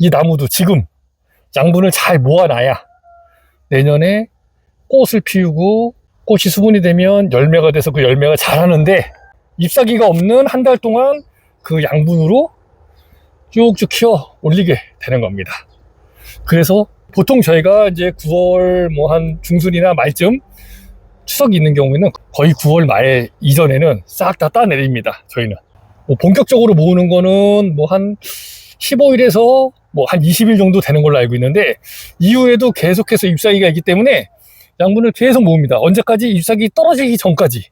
이 나무도 지금 양분을 잘 모아놔야 내년에 꽃을 피우고 꽃이 수분이 되면 열매가 돼서 그 열매가 자라는데 잎사귀가 없는 한 달 동안 그 양분으로 쭉쭉 키워 올리게 되는 겁니다. 그래서 보통 저희가 이제 9월 뭐 한 중순이나 말쯤 추석이 있는 경우에는 거의 9월 말 이전에는 싹 다 따내립니다. 저희는. 뭐 본격적으로 모으는 거는 뭐 한 15일에서 뭐 한 20일 정도 되는 걸로 알고 있는데 이후에도 계속해서 잎사귀가 있기 때문에 양분을 계속 모읍니다. 언제까지 잎사귀 떨어지기 전까지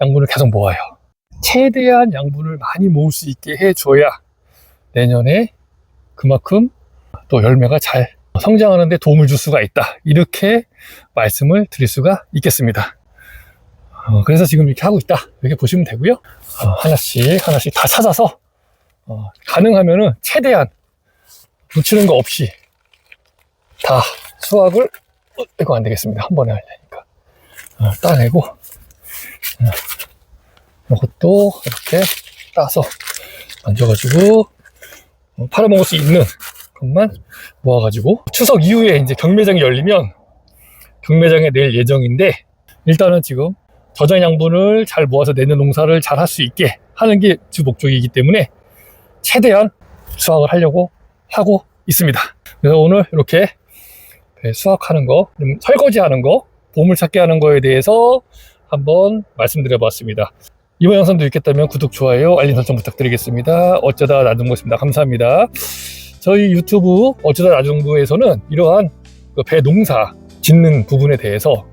양분을 계속 모아요. 최대한 양분을 많이 모을 수 있게 해줘야 내년에 그만큼 또 열매가 잘 성장하는 데 도움을 줄 수가 있다. 이렇게 말씀을 드릴 수가 있겠습니다. 어, 그래서 지금 이렇게 하고 있다. 이렇게 보시면 되고요. 어, 하나씩 하나씩 다 찾아서 어, 가능하면은 최대한 놓치는 거 없이 다 수확을 어, 이거 안 되겠습니다. 한 번에 하려니까 어, 따내고 어, 이것도 이렇게 따서 만져가지고 어, 팔아먹을 수 있는 것만 모아가지고 추석 이후에 이제 경매장이 열리면 경매장에 낼 예정인데 일단은 지금 저장 양분을 잘 모아서 내년 농사를 잘 할 수 있게 하는 게 주 목적이기 때문에 최대한 수확을 하려고 하고 있습니다. 그래서 오늘 이렇게 네, 수확하는 거, 좀 설거지하는 거, 보물찾기 하는 거에 대해서 한번 말씀드려봤습니다. 이번 영상도 있겠다면 구독, 좋아요, 알림 설정 부탁드리겠습니다. 어쩌다 나중부였습니다. 감사합니다. 저희 유튜브 어쩌다 나중부에서는 이러한 그배 농사 짓는 부분에 대해서